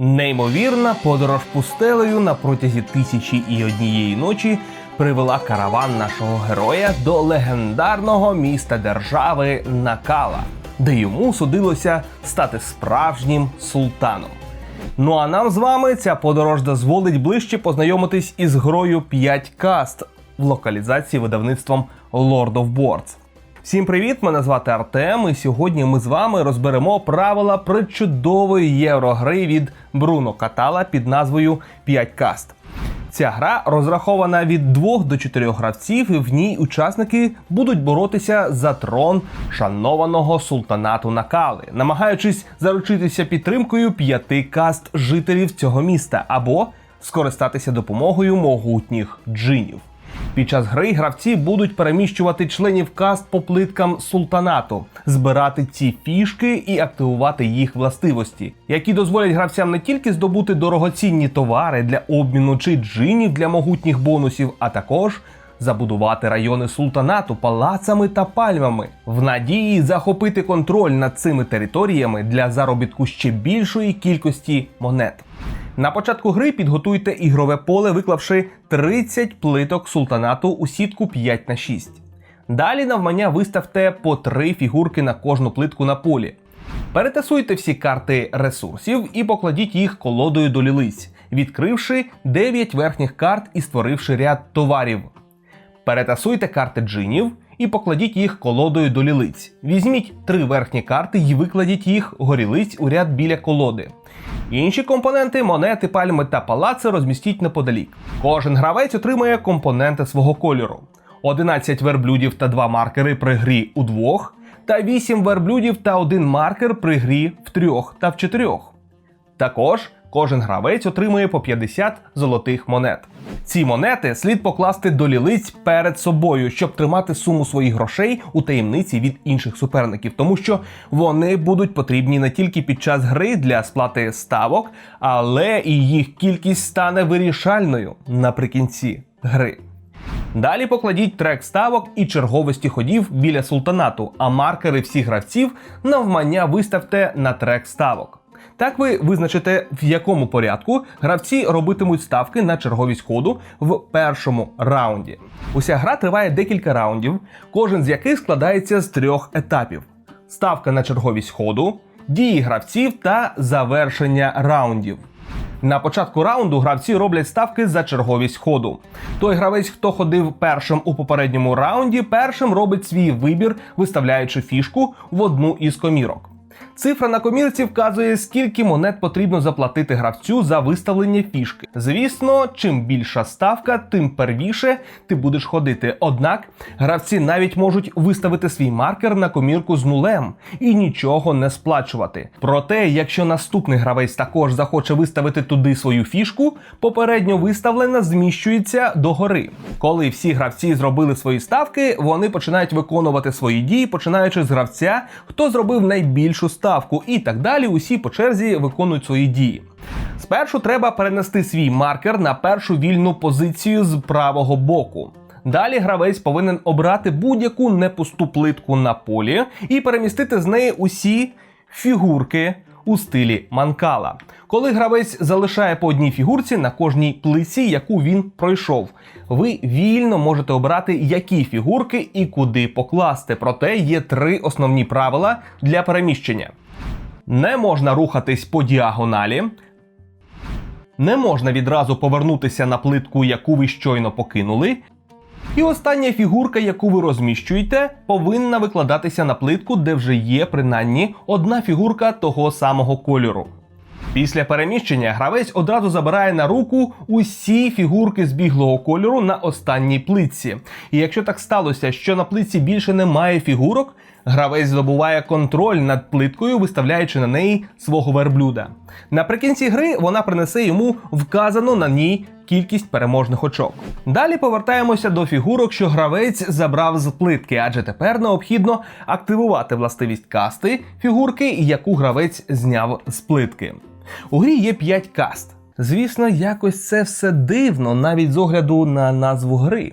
Неймовірна подорож пустелею на протязі тисячі і однієї ночі привела караван нашого героя до легендарного міста держави Накала, де йому судилося стати справжнім султаном. Ну а нам з вами ця подорож дозволить ближче познайомитись із грою 5 каст в локалізації видавництвом Lord of Boards. Всім привіт! Мене звати Артем, і сьогодні ми з вами розберемо правила причудової єврогри від Бруно Катала під назвою 5 каст. Ця гра розрахована від 2 до 4 гравців, і в ній учасники будуть боротися за трон шанованого султанату Накали, намагаючись заручитися підтримкою п'яти каст жителів цього міста або скористатися допомогою могутніх джинів. Під час гри гравці будуть переміщувати членів каст по плиткам султанату, збирати ці фішки і активувати їх властивості, які дозволять гравцям не тільки здобути дорогоцінні товари для обміну чи джинів для могутніх бонусів, а також забудувати райони султанату палацами та пальмами в надії захопити контроль над цими територіями для заробітку ще більшої кількості монет. На початку гри підготуйте ігрове поле, виклавши 30 плиток султанату у сітку 5 на 6. Далі навмання виставте по 3 фігурки на кожну плитку на полі. Перетасуйте всі карти ресурсів і покладіть їх колодою до лілиць, відкривши 9 верхніх карт і створивши ряд товарів. Перетасуйте карти джинів і покладіть їх колодою до лілиць. Візьміть три верхні карти і викладіть їх горілиць у ряд біля колоди. Інші компоненти, монети, пальми та палаци розмістіть неподалік. Кожен гравець отримує компоненти свого кольору: 11 верблюдів та 2 маркери при грі у двох, та 8 верблюдів та 1 маркер при грі в трьох та в чотирьох. Також кожен гравець отримує по 50 золотих монет. Ці монети слід покласти до лілиць перед собою, щоб тримати суму своїх грошей у таємниці від інших суперників, тому що вони будуть потрібні не тільки під час гри для сплати ставок, але і їх кількість стане вирішальною наприкінці гри. Далі покладіть трек ставок і черговості ходів біля султанату, а маркери всіх гравців навмання виставте на трек ставок. Так ви визначите, в якому порядку гравці робитимуть ставки на черговість ходу в першому раунді. Уся гра триває декілька раундів, кожен з яких складається з трьох етапів: ставка на черговість ходу, дії гравців та завершення раундів. На початку раунду гравці роблять ставки за черговість ходу. Той гравець, хто ходив першим у попередньому раунді, першим робить свій вибір, виставляючи фішку в одну із комірок. Цифра на комірці вказує, скільки монет потрібно заплатити гравцю за виставлення фішки. Звісно, чим більша ставка, тим первіше ти будеш ходити. Однак гравці навіть можуть виставити свій маркер на комірку з нулем і нічого не сплачувати. Проте, якщо наступний гравець також захоче виставити туди свою фішку, попередньо виставлена зміщується догори. Коли всі гравці зробили свої ставки, вони починають виконувати свої дії, починаючи з гравця, хто зробив найбільшу ставку ставку і так далі. Усі по черзі виконують свої дії. Спершу треба перенести свій маркер на першу вільну позицію з правого боку. Далі гравець повинен обрати будь-яку непусту плитку на полі і перемістити з неї усі фігурки у стилі манкала. Коли гравець залишає по одній фігурці на кожній плиці, яку він пройшов, ви вільно можете обрати, які фігурки і куди покласти. Проте є три основні правила для переміщення: не можна рухатись по діагоналі. Не можна відразу повернутися на плитку, яку ви щойно покинули. І остання фігурка, яку ви розміщуєте, повинна викладатися на плитку, де вже є принаймні одна фігурка того самого кольору. Після переміщення гравець одразу забирає на руку усі фігурки збіглого кольору на останній плитці. І якщо так сталося, що на плитці більше немає фігурок, гравець здобуває контроль над плиткою, виставляючи на неї свого верблюда. Наприкінці гри вона принесе йому вказану на ній кількість переможних очок. Далі повертаємося до фігурок, що гравець забрав з плитки, адже тепер необхідно активувати властивість касти фігурки, яку гравець зняв з плитки. У грі є 5 каст. Звісно, якось це все дивно, навіть з огляду на назву гри.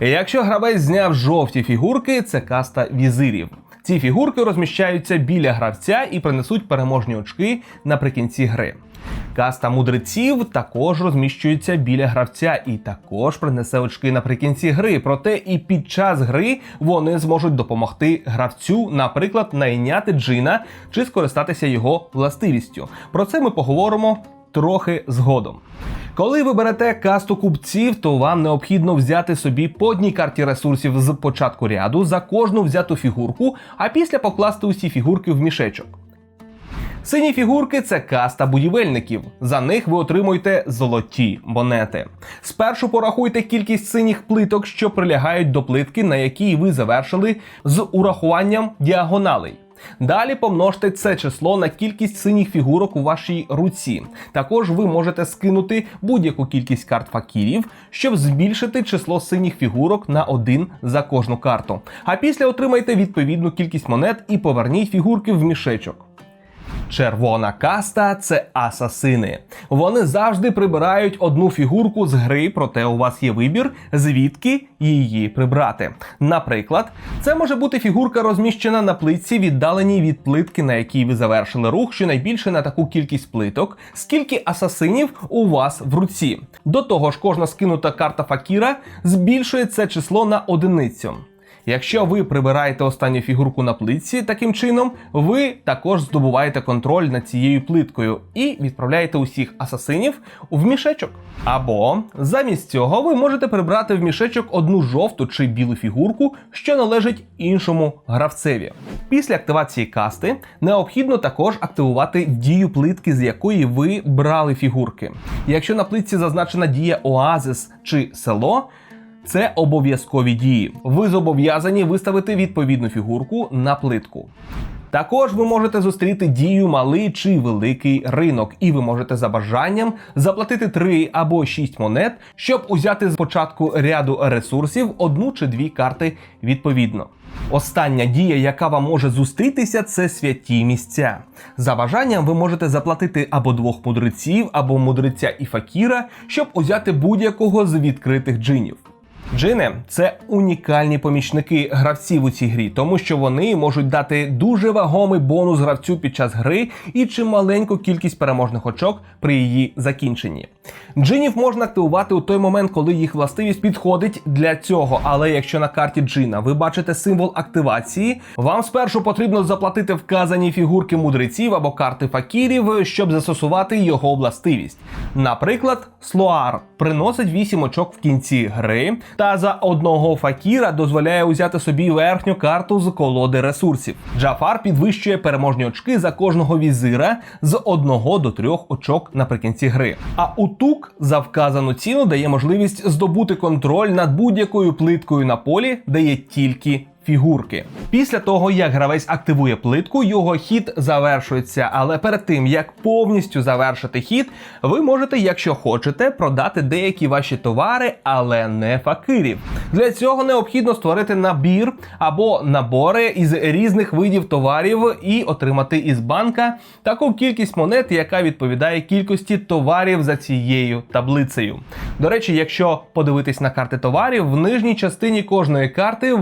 Якщо гравець зняв жовті фігурки, це каста візирів. Ці фігурки розміщаються біля гравця і принесуть переможні очки наприкінці гри. Каста мудреців також розміщується біля гравця і також принесе очки наприкінці гри. Проте і під час гри вони зможуть допомогти гравцю, наприклад, найняти джина чи скористатися його властивістю. Про це ми поговоримо трохи згодом. Коли ви берете касту купців, то вам необхідно взяти собі по одній карті ресурсів з початку ряду за кожну взяту фігурку, а після покласти усі фігурки в мішечок. Сині фігурки це каста будівельників. За них ви отримуєте золоті монети. Спершу порахуйте кількість синіх плиток, що прилягають до плитки, на якій ви завершили з урахуванням діагоналей. Далі помножте це число на кількість синіх фігурок у вашій руці. Також ви можете скинути будь-яку кількість карт факірів, щоб збільшити число синіх фігурок на один за кожну карту. А після отримайте відповідну кількість монет і поверніть фігурки в мішечок. Червона каста це асасини. Вони завжди прибирають одну фігурку з гри, проте у вас є вибір, звідки її прибрати. Наприклад, це може бути фігурка, розміщена на плитці, віддаленій від плитки, на якій ви завершили рух, щонайбільше на таку кількість плиток, скільки асасинів у вас в руці. До того ж, кожна скинута карта факіра збільшує це число на одиницю. Якщо ви прибираєте останню фігурку на плитці, таким чином ви також здобуваєте контроль над цією плиткою і відправляєте усіх асасинів в мішечок. Або замість цього ви можете прибрати в мішечок одну жовту чи білу фігурку, що належить іншому гравцеві. Після активації касти необхідно також активувати дію плитки, з якої ви брали фігурки. Якщо на плитці зазначена дія Оазис чи село. Це обов'язкові дії. Ви зобов'язані виставити відповідну фігурку на плитку. Також ви можете зустріти дію малий чи великий ринок, і ви можете за бажанням заплатити 3 або 6 монет, щоб узяти з початку ряду ресурсів одну чи дві карти відповідно. Остання дія, яка вам може зустрітися, це святі місця. За бажанням ви можете заплатити або двох мудреців, або мудреця і факіра, щоб узяти будь-якого з відкритих джинів. Джини це унікальні помічники гравців у цій грі, тому що вони можуть дати дуже вагомий бонус гравцю під час гри і чималеньку кількість переможних очок при її закінченні. Джинів можна активувати у той момент, коли їх властивість підходить для цього. Але якщо на карті джина ви бачите символ активації, вам спершу потрібно заплатити вказані фігурки мудреців або карти факірів, щоб застосувати його властивість. Наприклад, Слоар приносить 8 очок в кінці гри, та за одного факіра дозволяє узяти собі верхню карту з колоди ресурсів. Джафар підвищує переможні очки за кожного візира з 1 до 3 очок наприкінці гри. А Утук за вказану ціну дає можливість здобути контроль над будь-якою плиткою на полі, де є тільки фігурки. Після того, як гравець активує плитку, його хід завершується. Але перед тим як повністю завершити хід, ви можете, якщо хочете, продати деякі ваші товари, але не факирів. Для цього необхідно створити набір або набори із різних видів товарів і отримати із банка таку кількість монет, яка відповідає кількості товарів за цією таблицею. До речі, якщо подивитись на карти товарів, в нижній частині кожної карти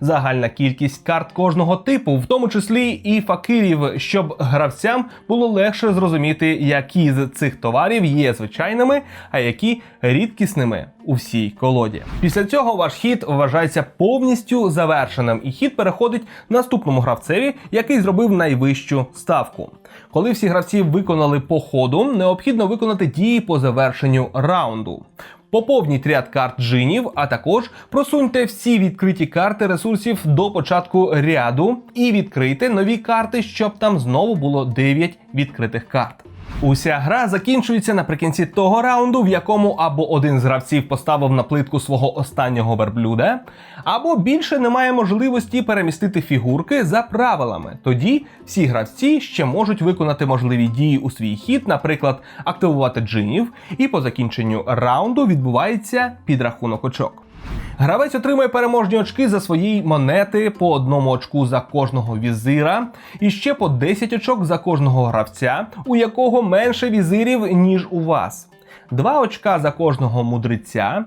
загальна кількість карт кожного типу, в тому числі і факирів, щоб гравцям було легше зрозуміти, які з цих товарів є звичайними, а які рідкісними у всій колоді. Після цього ваш хід вважається повністю завершеним, і хід переходить наступному гравцеві, який зробив найвищу ставку. Коли всі гравці виконали по ходу, необхідно виконати дії по завершенню раунду. Поповніть ряд карт джинів, а також просуньте всі відкриті карти ресурсів до початку ряду і відкрийте нові карти, щоб там знову було 9 відкритих карт. Уся гра закінчується наприкінці того раунду, в якому або один з гравців поставив на плитку свого останнього верблюда, або більше немає можливості перемістити фігурки за правилами. Тоді всі гравці ще можуть виконати можливі дії у свій хід, наприклад, активувати джинів, і по закінченню раунду відбувається підрахунок очок. Гравець отримує переможні очки за свої монети по одному очку за кожного візира, і ще по 10 очок за кожного гравця, у якого менше візирів, ніж у вас. Два очка за кожного мудреця,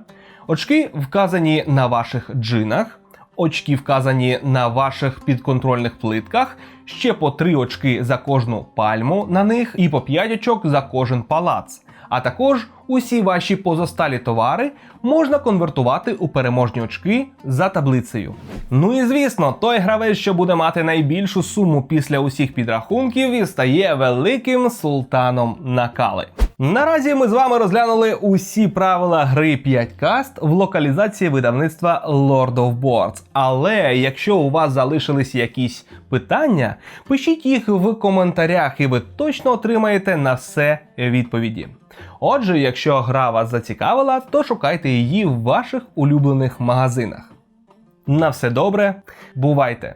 очки вказані на ваших джинах, очки вказані на ваших підконтрольних плитках, ще по 3 очки за кожну пальму на них і по 5 очок за кожен палац. А також усі ваші позосталі товари можна конвертувати у переможні очки за таблицею. Ну і звісно, той гравець, що буде мати найбільшу суму після усіх підрахунків, і стає великим султаном накали. Наразі ми з вами розглянули усі правила гри 5 каст в локалізації видавництва Lord of Boards. Але якщо у вас залишились якісь питання, пишіть їх в коментарях, і ви точно отримаєте на все відповіді. Отже, якщо гра вас зацікавила, то шукайте її в ваших улюблених магазинах. На все добре, бувайте!